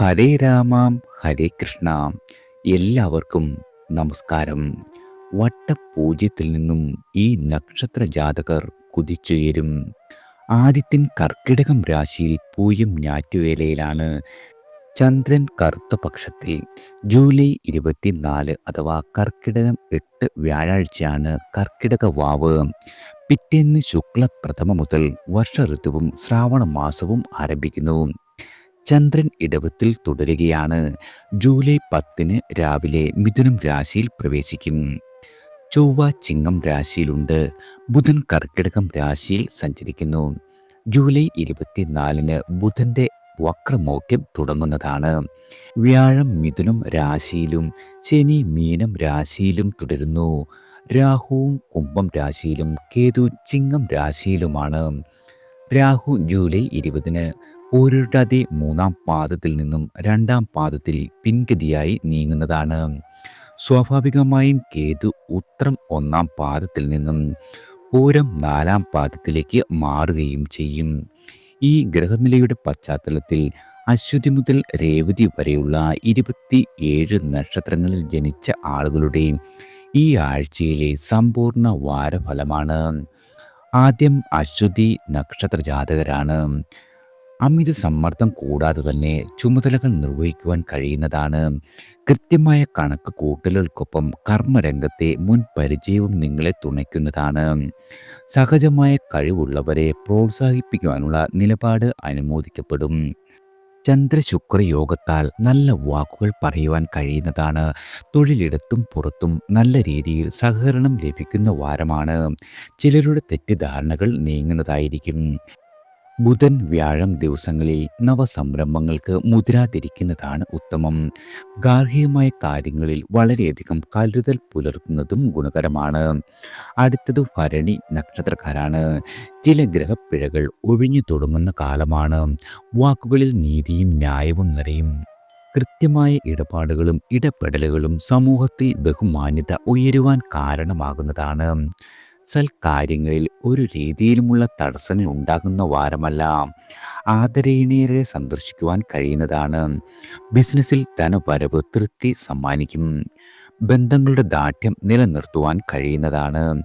ഹരേ രാമാം ഹരേ കൃഷ്ണ. എല്ലാവർക്കും നമസ്കാരം. വട്ടപൂജ്യത്തിൽ നിന്നും ഈ നക്ഷത്ര ജാതകർ കുതിച്ചുയരും. ആദിത്യൻ കർക്കിടകം രാശിയിൽ പൂയം ഞാറ്റുവേലയിലാണ്. ചന്ദ്രൻ കറുത്ത പക്ഷത്തിൽ ജൂലൈ ഇരുപത്തിനാല് അഥവാ കർക്കിടകം എട്ട് വ്യാഴാഴ്ചയാണ് കർക്കിടക വാവ്. പിറ്റേന്ന് ശുക്ലപ്രഥമ മുതൽ വർഷ ഋതുവും ശ്രാവണ മാസവും ആരംഭിക്കുന്നു. ചന്ദ്രൻ ഇടവത്തിൽ തുടരുകയാണ്. ജൂലൈ പത്തിന് രാവിലെ മിഥുനം രാശിയിൽ പ്രവേശിക്കും. ചൊവ്വ ചിങ്ങം രാശിയിലുണ്ട്. ബുധൻ കർക്കിടകം രാശിയിൽ സഞ്ചരിക്കുന്നു. ജൂലൈ ഇരുപത്തിനാലിന് ബുധന്റെ വക്രമൗഢ്യം തുടങ്ങുന്നതാണ്. വ്യാഴം മിഥുനം രാശിയിലും ശനി മീനം രാശിയിലും തുടരുന്നു. രാഹുവും കുംഭം രാശിയിലും കേതു ചിങ്ങം രാശിയിലുമാണ്. രാഹു ജൂലൈ ഇരുപതിന് പോരുടാതെ മൂന്നാം പാദത്തിൽ നിന്നും രണ്ടാം പാദത്തിൽ പിൻഗതിയായി നീങ്ങുന്നതാണ്. സ്വാഭാവികമായും കേതു ഉത്രം ഒന്നാം പാദത്തിൽ നിന്നും പൂരം നാലാം പാദത്തിലേക്ക് മാറുകയും ചെയ്യും. ഈ ഗ്രഹനിലയുടെ പശ്ചാത്തലത്തിൽ അശ്വതി മുതൽ രേവതി വരെയുള്ള ഇരുപത്തി ഏഴ് നക്ഷത്രങ്ങളിൽ ജനിച്ച ആളുകളുടെ ഈ ആഴ്ചയിലെ സമ്പൂർണ വാരഫലമാണ്. ആദ്യം അശ്വതി നക്ഷത്ര ജാതകരാണ് അമിത സമ്മർദ്ദം കൂടാതെ തന്നെ ചുമതലകൾ നിർവഹിക്കുവാൻ കഴിയുന്നതാണ്. കൃത്യമായ കണക്ക് കൂട്ടലുകൾക്കൊപ്പം കർമ്മരംഗത്തെ മുൻ പരിചയവും നിങ്ങളെ തുണയ്ക്കുന്നതാണ്. സഹജമായ കഴിവുള്ളവരെ പ്രോത്സാഹിപ്പിക്കുവാനുള്ള നിലപാട് അനുമോദിക്കപ്പെടും. ചന്ദ്രശുക്ര യോഗത്താൽ നല്ല വാക്കുകൾ പറയുവാൻ കഴിയുന്നതാണ്. തൊഴിലിടത്തും പുറത്തും നല്ല രീതിയിൽ സഹകരണം ലഭിക്കുന്ന വാരമാണ്. ചിലരുടെ തെറ്റിദ്ധാരണകൾ നീങ്ങുന്നതായിരിക്കും. ബുധൻ വ്യാഴം ദിവസങ്ങളിൽ നവസംരംഭങ്ങൾക്ക് മുതിരാതിരിക്കുന്നതാണ് ഉത്തമം. ഗാർഹികമായ കാര്യങ്ങളിൽ വളരെയധികം കരുതൽ പുലർത്തുന്നതും ഗുണകരമാണ്. അടുത്തത് ഭരണി നക്ഷത്രക്കാരാണ്. ചില ഗ്രഹപ്പിഴകൾ ഒഴിഞ്ഞു തുടങ്ങുന്ന കാലമാണ്. വാക്കുകളിൽ നീതിയും ന്യായവും നിറയും. കൃത്യമായ ഇടപാടുകളും ഇടപെടലുകളും സമൂഹത്തിൽ ബഹുമാന്യത ഉയരുവാൻ കാരണമാകുന്നതാണ്. സൽക്കാര്യങ്ങളിൽ ഒരു രീതിയിലുമുള്ള തടസ്സങ്ങൾ ഉണ്ടാകുന്ന വാരമല്ല. ആദരണീയരെ സന്ദർശിക്കുവാൻ കഴിയുന്നതാണ്. ബിസിനസ്സിൽ ധനവരവ് തൃപ്തി സമ്മാനിക്കും. ബന്ധങ്ങളുടെ ദാഠ്യം നിലനിർത്തുവാൻ കഴിയുന്നതാണ്.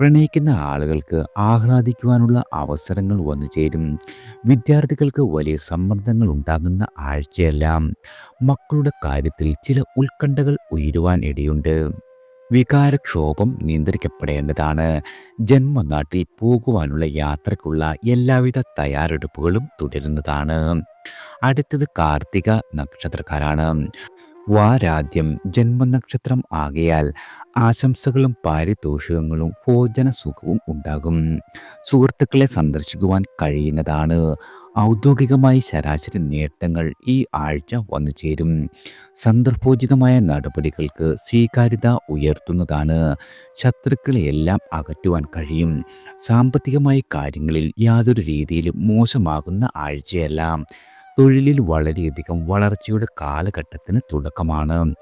പ്രണയിക്കുന്ന ആളുകൾക്ക് ആഹ്ലാദിക്കുവാനുള്ള അവസരങ്ങൾ വന്നു ചേരും. വിദ്യാർത്ഥികൾക്ക് വലിയ സമ്മർദ്ദങ്ങൾ ഉണ്ടാകുന്ന ആഴ്ചയെല്ലാം. മക്കളുടെ കാര്യത്തിൽ ചില ഉത്കണ്ഠകൾ ഉയരുവാൻ ഇടയുണ്ട്. വികാരക്ഷോഭം നിയന്ത്രിക്കപ്പെടേണ്ടതാണ്. ജന്മനാട്ടിൽ പോകുവാനുള്ള യാത്രക്കുള്ള എല്ലാവിധ തയ്യാറെടുപ്പുകളും തുടരുന്നതാണ്. അടുത്തത് കാർത്തിക നക്ഷത്രക്കാരാണ്. വാരാദ്യം ജന്മനക്ഷത്രം ആകയാൽ ആശംസകളും പാരിതോഷികങ്ങളും ഭോജന സുഖവും ഉണ്ടാകും. സുഹൃത്തുക്കളെ സന്ദർശിക്കുവാൻ കഴിയുന്നതാണ്. ഔദ്യോഗികമായി ശരാശരി നേട്ടങ്ങൾ ഈ ആഴ്ച വന്നു ചേരും. സന്ദർഭോചിതമായ നടപടികൾക്ക് സ്വീകാര്യത ഉയർത്തുന്നതാണ് ശത്രുക്കളെയെല്ലാം അകറ്റുവാൻ കഴിയും. സാമ്പത്തികമായ കാര്യങ്ങളിൽ യാതൊരു രീതിയിലും മോശമാകുന്ന ആഴ്ചയല്ല. തൊഴിലിൽ വളരെയധികം വളർച്ചയുടെ കാലഘട്ടത്തിന് തുടക്കമാണ്.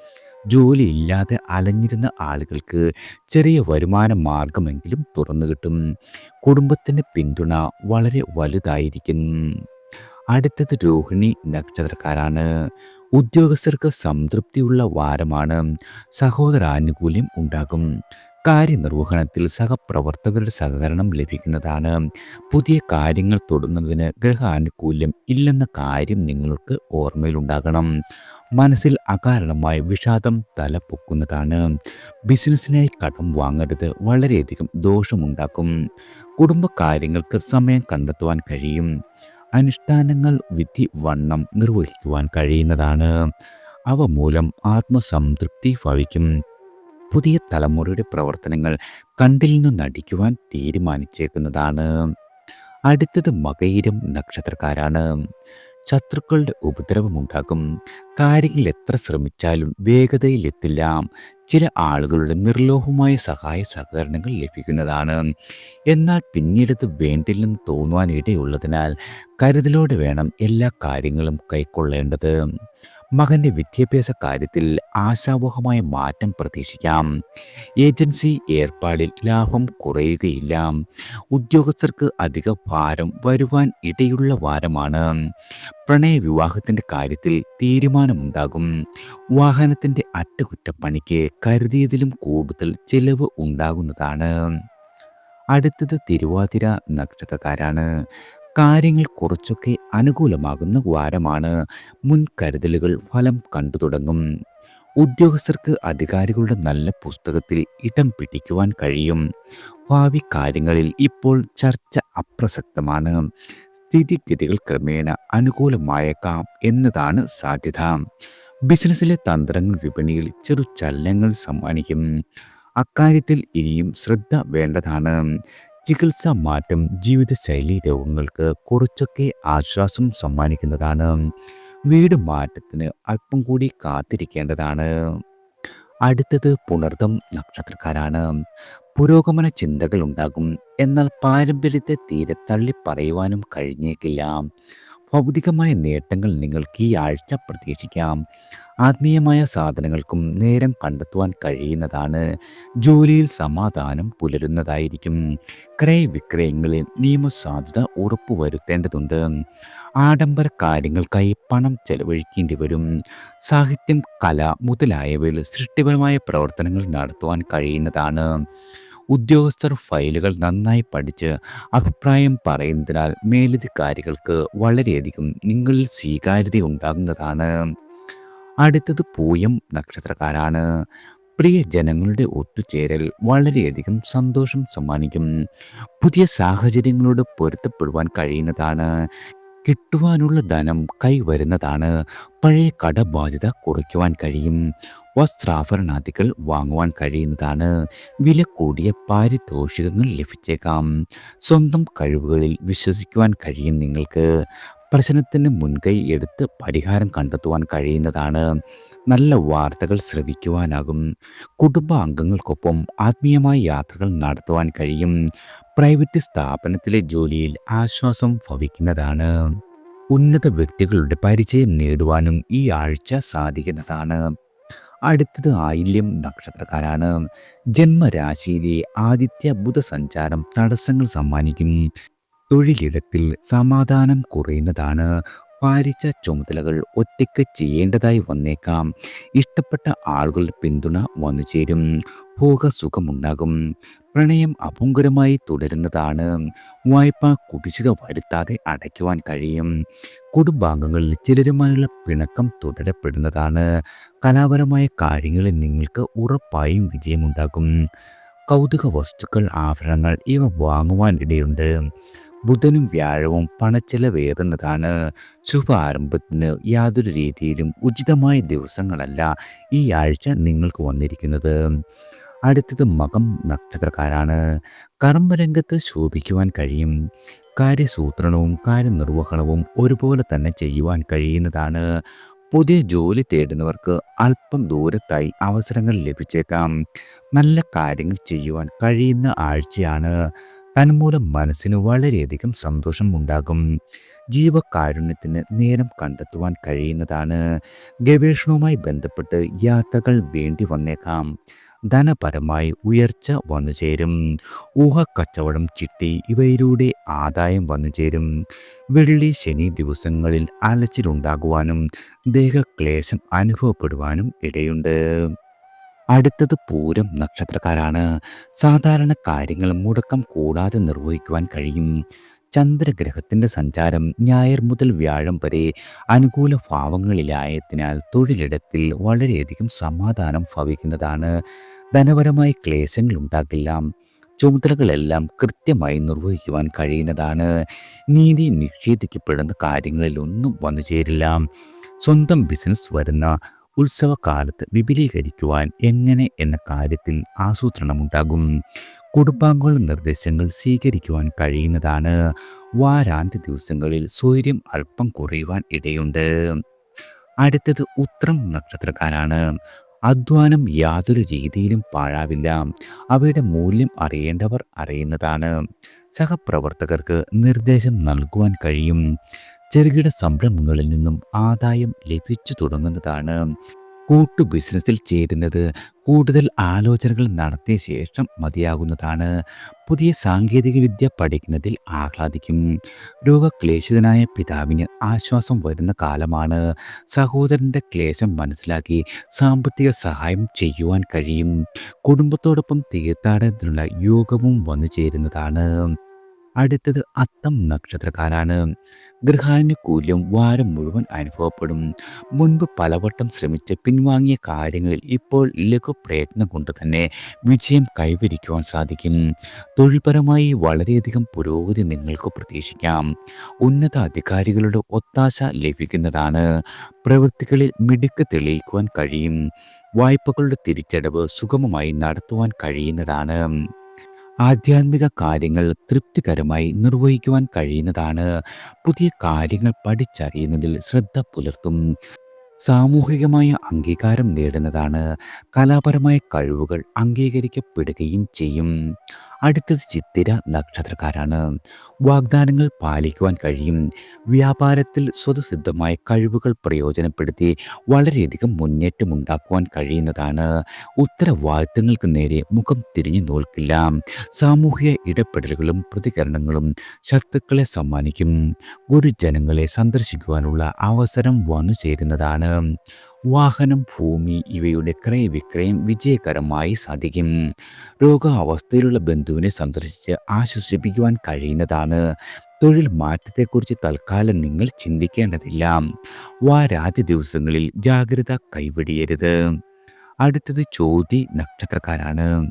ജോലിയില്ലാതെ അലഞ്ഞിരുന്ന ആളുകൾക്ക് ചെറിയ വരുമാന മാർഗമെങ്കിലും തുറന്നു കിട്ടും. കുടുംബത്തിന്റെ പിന്തുണ വളരെ വലുതായിരിക്കും. അടുത്തത് രോഹിണി നക്ഷത്രക്കാരാണ്. ഉദ്യോഗസ്ഥർക്ക് സംതൃപ്തിയുള്ള വാരമാണ്. സഹോദരാനുകൂല്യം ഉണ്ടാകും. കാര്യനിർവഹണത്തിൽ സഹപ്രവർത്തകരുടെ സഹകരണം ലഭിക്കുന്നതാണ്. പുതിയ കാര്യങ്ങൾ തൊടുന്നതിന് ഗ്രഹാനുകൂല്യം ഇല്ലെന്ന കാര്യം നിങ്ങൾക്ക് ഓർമ്മയിലുണ്ടാകണം. മനസ്സിൽ അകാരണമായ വിഷാദം തലപ്പൊക്കുന്നതാണ് ബിസിനസ്സിനായി കടം വാങ്ങരുത് വളരെയധികം ദോഷമുണ്ടാക്കും. കുടുംബകാര്യങ്ങൾക്ക് സമയം കണ്ടെത്തുവാൻ കഴിയും. അനുഷ്ഠാനങ്ങൾ വിധി വണ്ണം നിർവഹിക്കുവാൻ കഴിയുന്നതാണ്. അവ മൂലം ആത്മസംതൃപ്തി ഭവിക്കും. പുതിയ തലമുറയുടെ പ്രവർത്തനങ്ങൾ കണ്ടിൽ നിന്ന് നടിക്കുവാൻ തീരുമാനിച്ചേക്കുന്നതാണ്. അടുത്തത് മകയിരം നക്ഷത്രക്കാരാണ്. ശത്രുക്കളുടെ ഉപദ്രവമുണ്ടാകും. കാര്യങ്ങൾ എത്ര ശ്രമിച്ചാലും വേഗതയിലെത്തില്ല. ചില ആളുകളുടെ നിർലോഭമായ സഹായ സഹകരണങ്ങൾ ലഭിക്കുന്നതാണ്. എന്നാൽ പിന്നീടത് വേണ്ടില്ലെന്ന് തോന്നുവാനിടയുള്ളതിനാൽ കരുതലോടെ വേണം എല്ലാ കാര്യങ്ങളും കൈക്കൊള്ളേണ്ടത്. മകന്റെ വിദ്യാഭ്യാസ കാര്യത്തിൽ ആശാവഹമായ മാറ്റം പ്രതീക്ഷിക്കാം. ഏജൻസി ഏർപ്പാടിൽ ലാഭം കുറയുകയില്ല. ഉദ്യോഗസ്ഥർക്ക് അധിക ഭാരം വരുവാൻ ഇടയുള്ള വാരമാണ്. പ്രണയ വിവാഹത്തിന്റെ കാര്യത്തിൽ തീരുമാനമുണ്ടാകും. വാഹനത്തിന്റെ അറ്റകുറ്റപ്പണിക്ക് കരുതിയതിലും കൂടുതൽ ചെലവ് ഉണ്ടാകുന്നതാണ്. അടുത്തത് തിരുവാതിര നക്ഷത്രക്കാരാണ്. കാര്യങ്ങൾ കുറച്ചൊക്കെ അനുകൂലമാകുന്ന വാരമാണ്. മുൻകരുതലുകൾ ഫലം കണ്ടു തുടങ്ങും. ഉദ്യോഗസ്ഥർക്ക് അധികാരികളുടെ നല്ല പുസ്തകത്തിൽ ഇടം പിടിക്കുവാൻ കഴിയും. ഭാവി കാര്യങ്ങളിൽ ഇപ്പോൾ ചർച്ച അപ്രസക്തമാണ്. സ്ഥിതിഗതികൾ ക്രമേണ അനുകൂലമായേക്കാം എന്നതാണ് സാധ്യത. ബിസിനസ്സിലെ തന്ത്രങ്ങൾ വിപണിയിൽ ചെറു ചലനങ്ങൾ സമ്മാനിക്കും. അക്കാര്യത്തിൽ ഇനിയും ശ്രദ്ധ വേണ്ടതാണ്. ചികിത്സാ മാറ്റം ജീവിതശൈലി രോഗങ്ങൾക്ക് കുറച്ചൊക്കെ ആശ്വാസം സമ്മാനിക്കുന്നതാണ്. വീട് മാറ്റത്തിന് അല്പം കൂടി കാത്തിരിക്കേണ്ടതാണ്. അടുത്തത് പുണർതം നക്ഷത്രക്കാരാണ്. പുരോഗമന ചിന്തകൾ ഉണ്ടാകും. എന്നാൽ പാരമ്പര്യത്തെ തീരെ തള്ളി പറയുവാനും കഴിഞ്ഞേക്കില്ല. ഭൗതികമായ നേട്ടങ്ങൾ നിങ്ങൾക്ക് ഈ ആഴ്ച പ്രതീക്ഷിക്കാം. ആത്മീയമായ സാധനങ്ങൾക്കും നേരം കണ്ടെത്തുവാൻ കഴിയുന്നതാണ്. ജോലിയിൽ സമാധാനം പുലരുന്നതായിരിക്കും. ക്രയവിക്രയങ്ങളിൽ നിയമസാധുത ഉറപ്പുവരുത്തേണ്ടതുണ്ട്. ആഡംബര കാര്യങ്ങൾക്കായി പണം ചെലവഴിക്കേണ്ടി വരും. സാഹിത്യം കല മുതലായവയിൽ സൃഷ്ടിപരമായ പ്രവർത്തനങ്ങൾ നടത്തുവാൻ കഴിയുന്നതാണ്. ഉദ്യോഗസ്ഥർ ഫയലുകൾ നന്നായി പഠിച്ച് അഭിപ്രായം പറയുന്നതിനാൽ മേലധികാരികൾക്ക് വളരെയധികം നിങ്ങളിൽ സ്വീകാര്യത ഉണ്ടാകുന്നതാണ്. അടുത്തത് പൂയം നക്ഷത്രക്കാരാണ്. പ്രിയ ജനങ്ങളുടെ ഒത്തുചേരൽ വളരെയധികം സന്തോഷം സമ്മാനിക്കും. പുതിയ സാഹചര്യങ്ങളോട് പൊരുത്തപ്പെടുവാൻ കഴിയുന്നതാണ്. കിട്ടുവാനുള്ള ധനം കൈവരുന്നതാണ്. പഴയ കടബാധ്യത കുറയ്ക്കുവാൻ കഴിയും. വസ്ത്രാഭരണാദികൾ വാങ്ങുവാൻ കഴിയുന്നതാണ്. വില കൂടിയ പാരിതോഷികങ്ങൾ ലഭിച്ചേക്കാം. സ്വന്തം കഴിവുകളിൽ വിശ്വസിക്കുവാൻ കഴിയും നിങ്ങൾക്ക്. പ്രശ്നത്തിന് മുൻകൈ എടുത്ത് പരിഹാരം കണ്ടെത്തുവാൻ കഴിയുന്നതാണ്. നല്ല വാർത്തകൾ ശ്രവിക്കുവാനാകും. കുടുംബാംഗങ്ങൾക്കൊപ്പം ആത്മീയമായ യാത്രകൾ നടത്തുവാൻ കഴിയും. പ്രൈവറ്റ് സ്ഥാപനത്തിലെ ജോലിയിൽ ആശ്വാസം ഭവിക്കുന്നതാണ്. ഉന്നത വ്യക്തികളുടെ പരിചയം നേടുവാനും ഈ ആഴ്ച സാധിക്കുന്നതാണ്. അടുത്തത് ആയില്യം നക്ഷത്രക്കാരാണ്. ജന്മരാശിയിലെ ആദിത്യ ബുധ സഞ്ചാരം തടസ്സങ്ങൾ സമ്മാനിക്കും. തൊഴിലിടത്തിൽ സമാധാനം കുറയുന്നതാണ്. ഭാരിച്ച ചുമതലകൾ ഒറ്റയ്ക്ക് ചെയ്യേണ്ടതായി വന്നേക്കാം. ഇഷ്ടപ്പെട്ട ആളുകളുടെ പിന്തുണ വന്നു ചേരും. ഭോഗസുഖമുണ്ടാകും പ്രണയം അപുങ്കരമായി തുടരുന്നതാണ്. വായ്പ കുടിശ്ശിക വരുത്താതെ അടയ്ക്കുവാൻ കഴിയും. കുടുംബാംഗങ്ങളിൽ ചിലരുമായുള്ള പിണക്കം തുടരപ്പെടുന്നതാണ്. കലാപരമായ കാര്യങ്ങളിൽ നിങ്ങൾക്ക് ഉറപ്പായും വിജയമുണ്ടാകും. കൗതുക വസ്തുക്കൾ ആഭരണങ്ങൾ ഇവ വാങ്ങുവാൻ ഇടയുണ്ട്. ബുധനും വ്യാഴവും പണച്ചെലവേറുന്നതാണ്. ശുഭ ആരംഭത്തിന് യാതൊരു രീതിയിലും ഉചിതമായ ദിവസങ്ങളല്ല ഈ ആഴ്ച നിങ്ങൾക്ക് വന്നിരിക്കുന്നത്. അടുത്തത് മകം നക്ഷത്രക്കാരാണ്. കർമ്മരംഗത്ത് ശോഭിക്കുവാൻ കഴിയും. കാര്യസൂത്രണവും കാര്യനിർവഹണവും ഒരുപോലെ തന്നെ ചെയ്യുവാൻ കഴിയുന്നതാണ്. പുതിയ ജോലി തേടുന്നവർക്ക് അല്പം ദൂരത്തായി അവസരങ്ങൾ ലഭിച്ചേക്കാം. നല്ല കാര്യങ്ങൾ ചെയ്യുവാൻ കഴിയുന്ന ആഴ്ചയാണ്. തന്മൂലം മനസ്സിന് വളരെയധികം സന്തോഷം ഉണ്ടാകും ജീവകാരുണ്യത്തിന് നേരം കണ്ടെത്തുവാൻ കഴിയുന്നതാണ്. ഗവേഷണവുമായി ബന്ധപ്പെട്ട് യാത്രകൾ വേണ്ടി വന്നേക്കാം. ധനപരമായി ഉയർച്ച വന്നു ചേരും. ഊഹക്കച്ചവടം ചിട്ടി ഇവയിലൂടെ ആദായം വന്നു ചേരും. വെള്ളി ശനി ദിവസങ്ങളിൽ അലച്ചിലുണ്ടാകുവാനും ദേഹക്ലേശം അനുഭവപ്പെടുവാനും ഇടയുണ്ട്. അടുത്തത് പൂരം നക്ഷത്രക്കാരാണ്. സാധാരണ കാര്യങ്ങൾ മുടക്കം കൂടാതെ നിർവഹിക്കുവാൻ കഴിയും. ചന്ദ്രഗ്രഹത്തിന്റെ സഞ്ചാരം ഞായർ മുതൽ വ്യാഴം വരെ അനുകൂല ഭാവങ്ങളിലായതിനാൽ തൊഴിലിടത്തിൽ വളരെയധികം സമാധാനം ഭവിക്കുന്നതാണ്. ധനപരമായ ക്ലേശങ്ങൾ ഉണ്ടാകില്ല. ചുമതലകളെല്ലാം കൃത്യമായി നിർവഹിക്കുവാൻ കഴിയുന്നതാണ്. നീതി നിഷേധിക്കപ്പെടുന്ന കാര്യങ്ങളിലൊന്നും വന്നു ചേരില്ല സ്വന്തം ബിസിനസ് വരുന്ന ഉത്സവകാലത്ത് വിപുലീകരിക്കുവാൻ എങ്ങനെ എന്ന കാര്യത്തിൽ ആസൂത്രണമുണ്ടാകും. കുടുംബാംഗങ്ങളുടെ നിർദ്ദേശങ്ങൾ സ്വീകരിക്കുവാൻ കഴിയുന്നതാണ്. വാരാന്ത്യ ദിവസങ്ങളിൽ സ്വൈര്യം അല്പം കുറയുവാൻ ഇടയുണ്ട്. അടുത്തത് ഉത്രം നക്ഷത്രക്കാരാണ്. അധ്വാനം യാതൊരു രീതിയിലും പാഴാവില്ല. അവയുടെ മൂല്യം അറിയേണ്ടവർ അറിയുന്നതാണ്. സഹപ്രവർത്തകർക്ക് നിർദ്ദേശം നൽകുവാൻ കഴിയും. ചെറുകിട സംരംഭങ്ങളിൽ നിന്നും ആദായം ലഭിച്ചു തുടങ്ങുന്നതാണ്. കൂട്ടു ബിസിനസ്സിൽ ചേരുന്നത് കൂടുതൽ ആലോചനകൾ നടത്തിയ ശേഷം മതിയാകുന്നതാണ്. പുതിയ സാങ്കേതികവിദ്യ പഠിക്കുന്നതിൽ ആഹ്ലാദിക്കും. രോഗക്ലേശിതനായ പിതാവിന് ആശ്വാസം വരുന്ന കാലമാണ്. സഹോദരന്റെ ക്ലേശം മനസ്സിലാക്കി സാമ്പത്തിക സഹായം ചെയ്യുവാൻ കഴിയും. കുടുംബത്തോടൊപ്പം തീർത്ഥാടനത്തിനുള്ള യോഗവും വന്നു ചേരുന്നതാണ് അടുത്തത് അത്തം നക്ഷത്രക്കാരാണ്. ഗൃഹാനുകൂല്യം വാരം മുഴുവൻ അനുഭവപ്പെടും. മുൻപ് പലവട്ടം ശ്രമിച്ച് പിൻവാങ്ങിയ കാര്യങ്ങളിൽ ഇപ്പോൾ ലഘു പ്രയത്നം കൊണ്ട് തന്നെ വിജയം കൈവരിക്കുവാൻ സാധിക്കും. തൊഴിൽപരമായി വളരെയധികം പുരോഗതി നിങ്ങൾക്ക് പ്രതീക്ഷിക്കാം. ഉന്നത അധികാരികളുടെ ഒത്താശ ലഭിക്കുന്നതാണ്. പ്രവൃത്തികളിൽ മിടുക്ക് തെളിയിക്കുവാൻ കഴിയും. വായ്പകളുടെ തിരിച്ചടവ് സുഗമമായി നടത്തുവാൻ കഴിയുന്നതാണ്. ആധ്യാത്മിക കാര്യങ്ങൾ തൃപ്തികരമായി നിർവഹിക്കുവാൻ കഴിയുന്നതാണ്. പുതിയ കാര്യങ്ങൾ പഠിച്ചറിയുന്നതിൽ ശ്രദ്ധ പുലർത്തും. സാമൂഹികമായ അംഗീകാരം നേടുന്നതാണ്. കലാപരമായ കഴിവുകൾ അംഗീകരിക്കപ്പെടുകയും ചെയ്യും. അടുത്തത് ചിത്തിര നക്ഷത്രക്കാരാണ്. വാഗ്ദാനങ്ങൾ പാലിക്കുവാൻ കഴിയും. വ്യാപാരത്തിൽ സ്വതസിദ്ധമായ കഴിവുകൾ പ്രയോജനപ്പെടുത്തി വളരെയധികം മുന്നേറ്റമുണ്ടാക്കുവാൻ കഴിയുന്നതാണ്. ഉത്തരവാദിത്തങ്ങൾക്ക് നേരെ മുഖം തിരിഞ്ഞു നോൽക്കില്ല സാമൂഹിക ഇടപെടലുകളും പ്രതികരണങ്ങളും ശത്രുക്കളെ സമ്മാനിക്കും. ഗുരുജനങ്ങളെ സന്ദർശിക്കുവാനുള്ള അവസരം വന്നു ചേരുന്നതാണ് വാഹനം ഭൂമി ഇവയുടെ ക്രയവിക്രയം വിജയകരമായി സാധിക്കും. രോഗാവസ്ഥയിലുള്ള ബന്ധുവിനെ സന്ദർശിച്ച് ആശ്വസിപ്പിക്കുവാൻ കഴിയുന്നതാണ്. തൊഴിൽ മാറ്റത്തെക്കുറിച്ച് തൽക്കാലം നിങ്ങൾ ചിന്തിക്കേണ്ടതില്ല. വാരാദ്യ ദിവസങ്ങളിൽ ജാഗ്രത കൈവിടിയരുത്. അടുത്തത് ചോതി നക്ഷത്രക്കാരാണ്.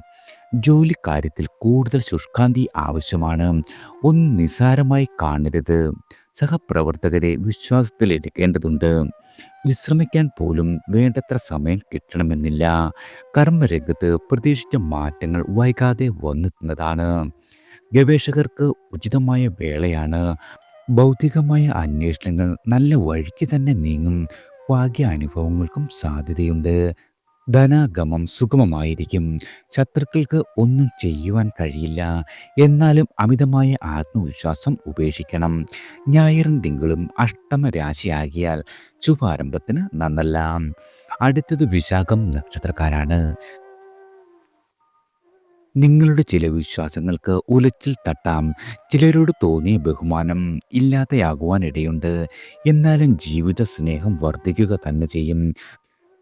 ജോലിക്കാര്യത്തിൽ കൂടുതൽ ശുഷ്കാന്തി ആവശ്യമാണ്. ഒന്ന് നിസ്സാരമായി കാണരുത്. സഹപ്രവർത്തകരെ വിശ്വാസത്തിലെടുക്കേണ്ടതുണ്ട്. വിശ്രമിക്കാൻ പോലും വേണ്ടത്ര സമയം കിട്ടണമെന്നില്ല. കർമ്മരംഗത്ത് പ്രതീക്ഷിച്ച മാറ്റങ്ങൾ വൈകാതെ വന്നെത്തുന്നതാണ്. ഗവേഷകർക്ക് ഉചിതമായ വേളയാണ്. ഭൗതികമായ അന്വേഷണങ്ങൾ നല്ല വഴിക്ക് തന്നെ നീങ്ങും. ഭാഗ്യ അനുഭവങ്ങൾക്കും സാധ്യതയുണ്ട്. ധനാഗമം സുഗമമായിരിക്കും. ശത്രുക്കൾക്ക് ഒന്നും ചെയ്യുവാൻ കഴിയില്ല. എന്നാലും അമിതമായ ആത്മവിശ്വാസം ഉപേക്ഷിക്കണം. ഞായറും തിങ്കളും അഷ്ടമ രാശിയാകിയാൽ ശുഭാരംഭത്തിന് നന്നല്ല. അടുത്തത് വിശാഖം നക്ഷത്രക്കാരാണ്. നിങ്ങളുടെ ചില വിശ്വാസങ്ങൾക്ക് ഉലച്ചിൽ തട്ടാം. ചിലരോട് തോന്നിയ ബഹുമാനം ഇല്ലാതെയാകുവാനിടയുണ്ട്. എന്നാലും ജീവിത സ്നേഹം വർദ്ധിക്കുക തന്നെ ചെയ്യും.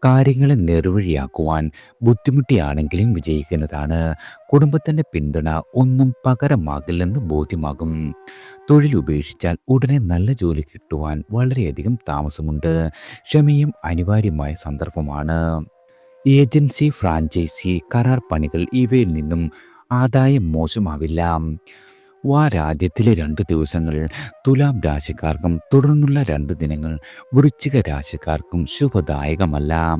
കാര്യങ്ങളെ നേർവഴിയാക്കുവാൻ ബുദ്ധിമുട്ടിയാണെങ്കിലും വിജയിക്കുന്നതാണ്. കുടുംബത്തിന്റെ പിന്തുണ ഒന്നും പകരമാകില്ലെന്ന് ബോധ്യമാകും. തൊഴിൽ ഉപേക്ഷിച്ചാൽ ഉടനെ നല്ല ജോലി കിട്ടുവാൻ വളരെയധികം താമസമുണ്ട്. ക്ഷമയും അനിവാര്യമായ സന്ദർഭമാണ്. ഏജൻസി ഫ്രാഞ്ചൈസി കരാർ പണികൾ ഇവയിൽ നിന്നും ആദായം മോശമാവില്ല. വാരാദ്യത്തിലെ രണ്ട് ദിവസങ്ങൾ തുലാം രാശിക്കാർക്കും തുടർന്നുള്ള രണ്ട് ദിനങ്ങൾ വൃശ്ചിക രാശിക്കാർക്കും ശുഭദായകമല്ല.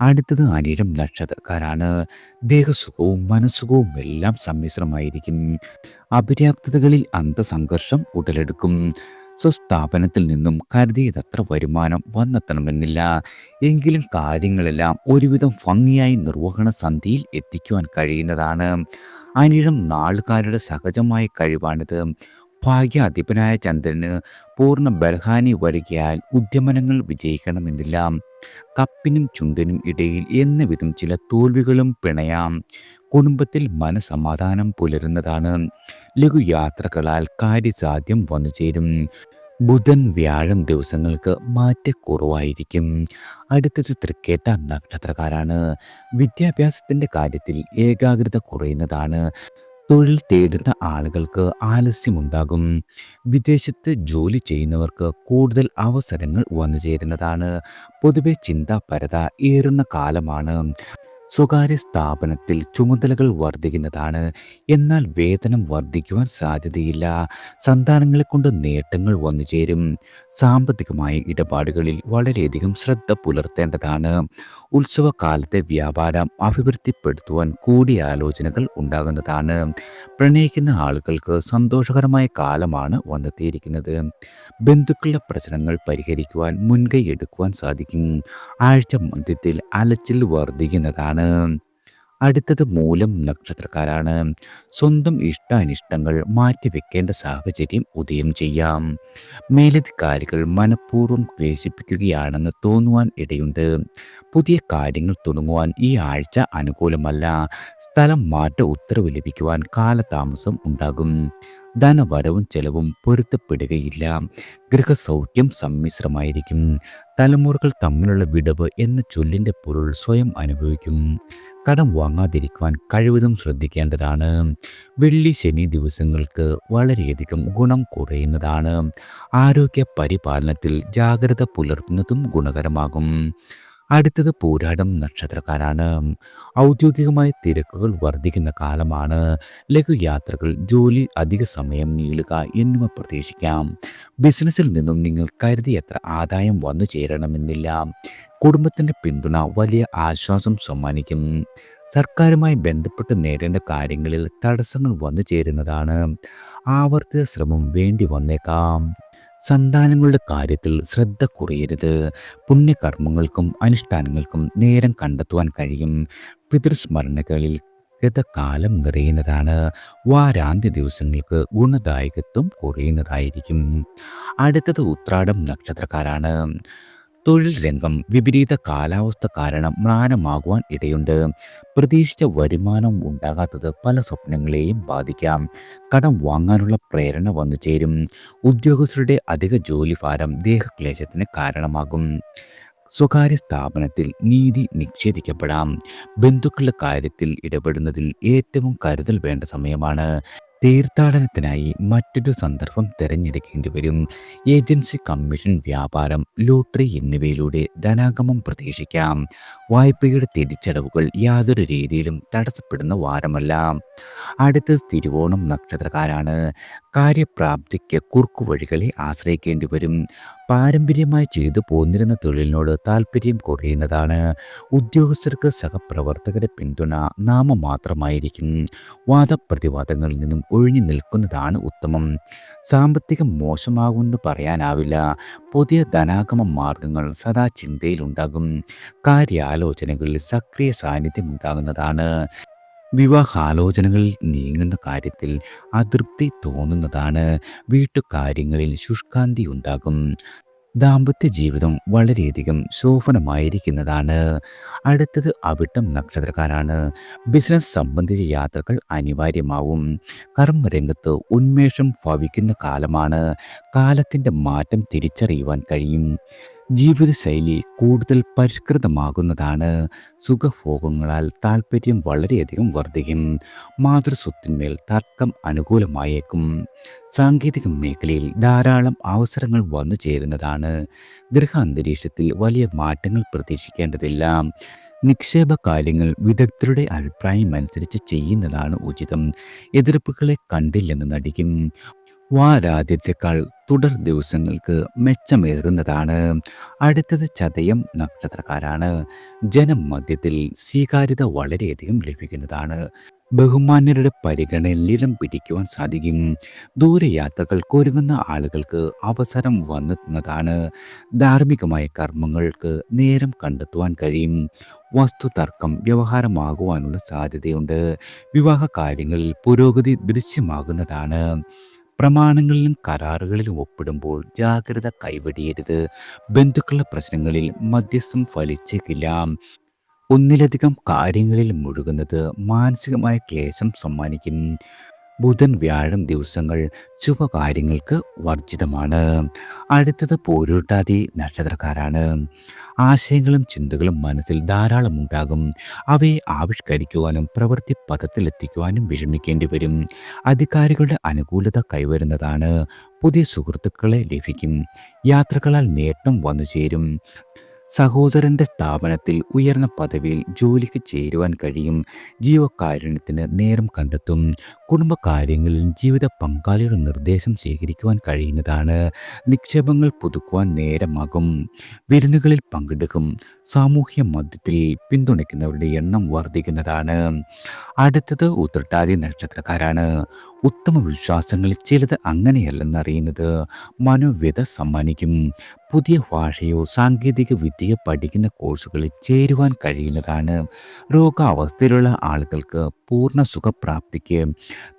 അടുത്തത് അനിരം നക്ഷത്രക്കാരാണ്. ദേഹസുഖവും മനസ്സുഖവും എല്ലാം സമ്മിശ്രമായിരിക്കും. അപര്യാപ്തതകളിൽ അന്തസംഘർഷം ഉടലെടുക്കും. സ്വസ്ഥാപനത്തിൽ നിന്നും കരുതിയതത്ര വരുമാനം വന്നെത്തണമെന്നില്ല. എങ്കിലും കാര്യങ്ങളെല്ലാം ഒരുവിധം ഭംഗിയായി നിർവഹണ സന്ധിയിൽ എത്തിക്കുവാൻ കഴിയുന്നതാണ്. അനിഴം നാളുകാരുടെ സഹജമായ കഴിവാണിത്. ഭാഗ്യാധിപനായ ചന്ദ്രന് പൂർണ ബൽഹാനി വരികയാൽ ഉദ്യമനങ്ങൾ വിജയിക്കണമെന്നില്ല. കപ്പിനും ചുണ്ടിനും ഇടയിൽ എന്ന വിധം ചില തോൽവികളും പിണയാം. കുടുംബത്തിൽ മനസമാധാനം പുലരുന്നതാണ്. ലഘുയാത്രകളാൽ കാര്യസാധ്യം വന്നു ചേരും ബുധൻ വ്യാഴം ദിവസങ്ങൾക്ക് മാറ്റക്കുറവായിരിക്കും. അടുത്തത് തൃക്കേട്ട നക്ഷത്രക്കാരാണ്. വിദ്യാഭ്യാസത്തിന്റെ കാര്യത്തിൽ ഏകാഗ്രത കുറയുന്നതാണ്. തൊഴിൽ തേടുന്ന ആളുകൾക്ക് ആലസ്യമുണ്ടാകും. വിദേശത്ത് ജോലി ചെയ്യുന്നവർക്ക് കൂടുതൽ അവസരങ്ങൾ വന്നു ചേരുന്നതാണ് പൊതുവെ ചിന്താപരത ഏറുന്ന കാലമാണ്. സ്വകാര്യ സ്ഥാപനത്തിൽ ചുമതലകൾ വർദ്ധിക്കുന്നതാണ്. എന്നാൽ വേതനം വർദ്ധിക്കുവാൻ സാധ്യതയില്ല. സന്താനങ്ങളെ കൊണ്ട് നേട്ടങ്ങൾ വന്നു ചേരും സാമ്പത്തികമായ ഇടപാടുകളിൽ വളരെയധികം ശ്രദ്ധ പുലർത്തേണ്ടതാണ്. ഉത്സവകാലത്തെ വ്യാപാരം അഭിവൃദ്ധിപ്പെടുത്തുവാൻ കൂടിയാലോചനകൾ ഉണ്ടാകുന്നതാണ്. പ്രണയിക്കുന്ന ആളുകൾക്ക് സന്തോഷകരമായ കാലമാണ് വന്നെത്തിയിരിക്കുന്നത്. ബന്ധുക്കളുടെ പ്രശ്നങ്ങൾ പരിഹരിക്കുവാൻ മുൻകൈ എടുക്കുവാൻ സാധിക്കും. ആഴ്ച മധ്യത്തിൽ അലച്ചിൽ വർദ്ധിക്കുന്നതാണ്. അടുത്തത് മൂലം നക്ഷത്രക്കാരാണ്. സ്വന്തം ഇഷ്ടാനിഷ്ടങ്ങൾ മാറ്റിവെക്കേണ്ട സാഹചര്യം ഉദയം ചെയ്യാം. മേലധികാരികൾ മനഃപൂർവം ക്ലേശിപ്പിക്കുകയാണെന്ന് തോന്നുവാൻ ഇടയുണ്ട്. പുതിയ കാര്യങ്ങൾ തുടങ്ങുവാൻ ഈ ആഴ്ച അനുകൂലമല്ല. സ്ഥലം മാറ്റ ഉത്തരവ് ലഭിക്കുവാൻ കാലതാമസം ഉണ്ടാകും. ധനവരവും ചെലവും പൊരുത്തപ്പെടുകയില്ല. ഗൃഹസൗഖ്യം സമ്മിശ്രമായിരിക്കും. തലമുറകൾ തമ്മിലുള്ള വിടവ് എന്ന ചൊല്ലിന്റെ പൊരുൾ സ്വയം അനുഭവിക്കും. കടം വാങ്ങാതിരിക്കുവാൻ കഴിവതും ശ്രദ്ധിക്കേണ്ടതാണ്. വെള്ളി ശനി ദിവസങ്ങൾക്ക് വളരെയധികം ഗുണം കുറയുന്നതാണ്. ആരോഗ്യ പരിപാലനത്തിൽ ജാഗ്രത പുലർത്തുന്നതും ഗുണകരമാകും. അടുത്തത് പൂരാടം നക്ഷത്രക്കാരാണ്. ഔദ്യോഗികമായ തിരക്കുകൾ വർദ്ധിക്കുന്ന കാലമാണ്. ലഘുയാത്രകൾ ജോലി അധിക സമയം നീളുക എന്നിവ പ്രതീക്ഷിക്കാം. ബിസിനസ്സിൽ നിന്നും നിങ്ങൾ കരുതിയത്ര ആദായം വന്നു ചേരണമെന്നില്ല. കുടുംബത്തിന്റെ പിന്തുണ വലിയ ആശ്വാസം സമ്മാനിക്കും. സർക്കാരുമായി ബന്ധപ്പെട്ട് നേടേണ്ട കാര്യങ്ങളിൽ തടസ്സങ്ങൾ വന്നു ചേരുന്നതാണ്. ആവർത്തിത ശ്രമം വേണ്ടി വന്നേക്കാം. സന്താനങ്ങളുടെ കാര്യത്തിൽ ശ്രദ്ധ കുറയരുത്. പുണ്യകർമ്മങ്ങൾക്കും അനുഷ്ഠാനങ്ങൾക്കും നേരം കണ്ടെത്തുവാൻ കഴിയും. പിതൃസ്മരണകളിൽ ഗതകാലം നിറയുന്നതാണ്. വാരാന്ത്യ ദിവസങ്ങൾക്ക് ഗുണദായകത്വം കുറയുന്നതായിരിക്കും. അടുത്തത് ഉത്രാടം നക്ഷത്രക്കാരാണ്. തൊഴിൽ രംഗം വിപരീത കാലാവസ്ഥ കാരണം മ്ലാനമാകുവാൻ ഇടയുണ്ട്. പ്രതീക്ഷിച്ച വരുമാനം ഉണ്ടാകാത്തത് പല സ്വപ്നങ്ങളെയും ബാധിക്കാം. കടം വാങ്ങാനുള്ള പ്രേരണ വന്നു ചേരും. ഉദ്യോഗസ്ഥരുടെ അധിക ജോലിഭാരം ദേഹക്ലേശത്തിന് കാരണമാകും. സ്വകാര്യ സ്ഥാപനത്തിൽ നീതി നിഷേധിക്കപ്പെടാം. ബന്ധുക്കളുടെ കാര്യത്തിൽ ഇടപെടുന്നതിൽ ഏറ്റവും കരുതൽ വേണ്ട സമയമാണ്. തീർത്ഥാടനത്തിനായി മറ്റൊരു സന്ദർഭം തിരഞ്ഞെടുക്കേണ്ടി വരും ഏജൻസി കമ്മീഷൻ വ്യാപാരം ലോട്ടറി എന്നിവയിലൂടെ ധനാഗമം പ്രതീക്ഷിക്കാം. വായ്പയുടെ തിരിച്ചടവുകൾ യാതൊരു രീതിയിലും തടസ്സപ്പെടുന്ന വാരമല്ല. അടുത്തത് തിരുവോണം നക്ഷത്രക്കാരാണ്. കാര്യപ്രാപ്തിക്ക് കുറുക്കുവഴികളെ ആശ്രയിക്കേണ്ടി വരും പാരമ്പര്യമായി ചെയ്തു പോന്നിരുന്ന തൊഴിലിനോട് താല്പര്യം കുറയുന്നതാണ്. ഉദ്യോഗസ്ഥർക്ക് സഹപ്രവർത്തകരെ പിന്തുണ നാമമാത്രമായിരിക്കും. വാദപ്രതിവാദങ്ങളിൽ നിന്നും ഒഴിഞ്ഞു നിൽക്കുന്നതാണ് ഉത്തമം. സാമ്പത്തികം മോശമാകുമെന്ന് പറയാനാവില്ല. പുതിയ ധനാഗമ മാർഗങ്ങൾ സദാ ചിന്തയിലുണ്ടാകും കാര്യാലോചനകളിൽ സക്രിയ സാന്നിധ്യം ഉണ്ടാകുന്നതാണ് വിവാഹാലോചനകളിൽ നീങ്ങുന്ന കാര്യത്തിൽ അതൃപ്തി തോന്നുന്നതാണ്. വീട്ടുകാര്യങ്ങളിൽ ശുഷ്കാന്തി ഉണ്ടാകും. ദാമ്പത്യ ജീവിതം വളരെയധികം ശോഭനമായിരിക്കുന്നതാണ്. അടുത്തത് അവിട്ടം നക്ഷത്രക്കാരാണ്. ബിസിനസ് സംബന്ധിച്ച യാത്രകൾ അനിവാര്യമാവും. കർമ്മരംഗത്ത് ഉന്മേഷം ഭവിക്കുന്ന കാലമാണ്. കാലത്തിന്റെ മാറ്റം തിരിച്ചറിയുവാൻ കഴിയും. ജീവിതശൈലി കൂടുതൽ പരിഷ്കൃതമാകുന്നതാണ്. സുഖഭോഗങ്ങളാൽ താല്പര്യം വളരെയധികം വർദ്ധിക്കും. മാതൃസ്വത്തിന്മേൽ തർക്കം അനുകൂലമായേക്കും. സാങ്കേതിക മേഖലയിൽ ധാരാളം അവസരങ്ങൾ വന്നു ചേരുന്നതാണ്. ഗൃഹ അന്തരീക്ഷത്തിൽ വലിയ മാറ്റങ്ങൾ പ്രതീക്ഷിക്കേണ്ടതില്ല. നിക്ഷേപ കാര്യങ്ങൾ വിദഗ്ധരുടെ അഭിപ്രായം അനുസരിച്ച് ചെയ്യുന്നതാണ് ഉചിതം. എതിർപ്പുകളെ കണ്ടില്ലെന്ന് നടിക്കും. വാരാദ്യത്തെക്കാൾ തുടർ ദിവസങ്ങൾക്ക് മെച്ചമേറുന്നതാണ്. അടുത്തത് ചതയം നക്ഷത്രക്കാരാണ്. ജനം മധ്യത്തിൽ സ്വീകാര്യത വളരെയധികം ലഭിക്കുന്നതാണ്. ബഹുമാന്യരുടെ പരിഗണനയിലും പിടിക്കുവാൻ സാധിക്കും. ദൂരയാത്രകൾക്ക് ഒരുങ്ങുന്ന ആളുകൾക്ക് അവസരം വന്നെത്തുന്നതാണ്. ധാർമ്മികമായ കർമ്മങ്ങൾക്ക് നേരം കണ്ടെത്തുവാൻ കഴിയും. വസ്തുതർക്കം വ്യവഹാരമാകുവാനുള്ള സാധ്യതയുണ്ട്. വിവാഹ കാര്യങ്ങളിൽ പുരോഗതി ദൃശ്യമാകുന്നതാണ്. പ്രമാണങ്ങളിലും കരാറുകളിലും ഒപ്പിടുമ്പോൾ ജാഗ്രത കൈവെടിയരുത്. ബന്ധുക്കളുടെ പ്രശ്നങ്ങളിൽ മധ്യസ്ഥം ഫലിച്ചേക്കില്ല. ഒന്നിലധികം കാര്യങ്ങളിൽ മുഴുകുന്നത് മാനസികമായ ക്ലേശം സമ്മാനിക്കും. ബുധൻ വ്യാഴം ദിവസങ്ങൾ ശുഭകാര്യങ്ങൾക്ക് വർജിതമാണ്. അടുത്തത് പോരൂട്ടാതി നക്ഷത്രക്കാരാണ്. ആശയങ്ങളും ചിന്തകളും മനസ്സിൽ ധാരാളം ഉണ്ടാകും. അവയെ ആവിഷ്കരിക്കുവാനും പ്രവൃത്തി പദത്തിലെത്തിക്കുവാനും വിഷമിക്കേണ്ടി വരും. അധികാരികളുടെ അനുകൂലത കൈവരുന്നതാണ്. പുതിയ സുഹൃത്തുക്കളെ ലഭിക്കും. യാത്രകളാൽ നേട്ടം വന്നു ചേരും സഹോദരന്റെ സ്ഥാപനത്തിൽ ഉയർന്ന പദവിയിൽ ജോലിക്ക് ചേരുവാൻ കഴിയും. ജീവകാരുണ്യത്തിന് നേരം കണ്ടെത്തും. കുടുംബകാര്യങ്ങളിൽ ജീവിത പങ്കാളിയുടെ നിർദ്ദേശം സ്വീകരിക്കുവാൻ കഴിയുന്നതാണ്. നിക്ഷേപങ്ങൾ പുതുക്കുവാൻ നേരമാകും. വിരുന്നുകളിൽ പങ്കെടുക്കും. സാമൂഹ്യ മധ്യത്തിൽ പിന്തുണയ്ക്കുന്നവരുടെ എണ്ണം വർദ്ധിക്കുന്നതാണ്. അടുത്തത് ഉത്രട്ടാതി നക്ഷത്രക്കാരാണ്. ഉത്തമ വിശ്വാസങ്ങളിൽ ചിലത് അങ്ങനെയല്ലെന്നറിയുന്നത്. മനോവ്യത സമ്മാനിക്കും. പുതിയ ഭാഷയോ സാങ്കേതിക വിദ്യയോ പഠിക്കുന്ന കോഴ്സുകളിൽ ചേരുവാൻ കഴിയുന്നതാണ്. രോഗാവസ്ഥയിലുള്ള ആളുകൾക്ക് പൂർണ സുഖപ്രാപ്തിക്ക്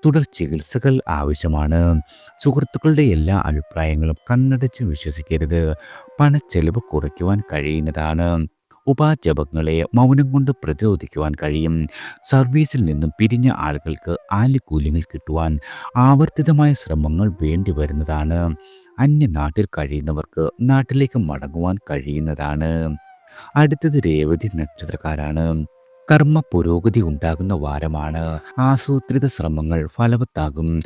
തുടർ ചികിത്സകൾ ആവശ്യമാണ്. സുഹൃത്തുക്കളുടെ എല്ലാ അഭിപ്രായങ്ങളും കണ്ണടച്ച് വിശ്വസിക്കരുത്. പണച്ചെലവ് കുറയ്ക്കുവാൻ കഴിയുന്നതാണ്. ഉപാജപങ്ങളെ മൗനം കൊണ്ട് പ്രതിരോധിക്കുവാൻ കഴിയും. സർവീസിൽ നിന്നും പിരിഞ്ഞ ആളുകൾക്ക് ആനുകൂല്യങ്ങൾ കിട്ടുവാൻ ആവർത്തിതമായ ശ്രമങ്ങൾ വേണ്ടി വരുന്നതാണ്. അന്യനാട്ടിൽ കഴിയുന്നവർക്ക് നാട്ടിലേക്ക് മടങ്ങുവാൻ കഴിയുന്നതാണ്. അടുത്തത് രേവതി നക്ഷത്രക്കാരാണ്. കർമ്മ പുരോഗതി ഉണ്ടാകുന്ന വാരമാണ്. ആസൂത്രിത ശ്രമങ്ങൾ ഫലവത്താകും.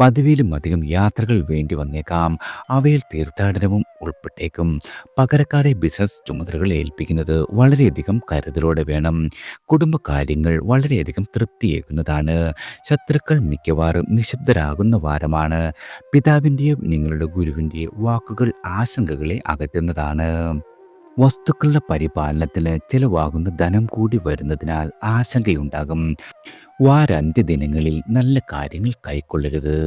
പതിവിലും അധികം യാത്രകൾ വേണ്ടി വന്നേക്കാം. അവയിൽ തീർത്ഥാടനവും ഉൾപ്പെട്ടേക്കും. പകരക്കാരെ ബിസിനസ് ചുമതലകൾ ഏൽപ്പിക്കുന്നത് വളരെയധികം കരുതലോടെ വേണം. കുടുംബകാര്യങ്ങൾ വളരെയധികം തൃപ്തിയേക്കുന്നതാണ് ശത്രുക്കൾ മിക്കവാറും നിശബ്ദരാകുന്ന വാരമാണ്. പിതാവിന്റെയും നിങ്ങളുടെ ഗുരുവിന്റെയും വാക്കുകൾ ആശങ്കകളെ അകറ്റുന്നതാണ്. വസ്തുക്കളുടെ പരിപാലനത്തിന് ചിലവാകുന്ന ധനം കൂടി വരുന്നതിനാൽ ആശങ്കയുണ്ടാകും. വാരാന്ത്യ ദിനങ്ങളിൽ നല്ല കാര്യങ്ങൾ കൈക്കൊള്ളരുത്.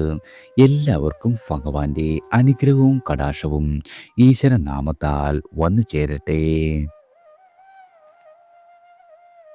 എല്ലാവർക്കും ഭഗവാന്റെ അനുഗ്രഹവും കടാശവും ഈശ്വരനാമത്താൽ വന്നു ചേരട്ടെ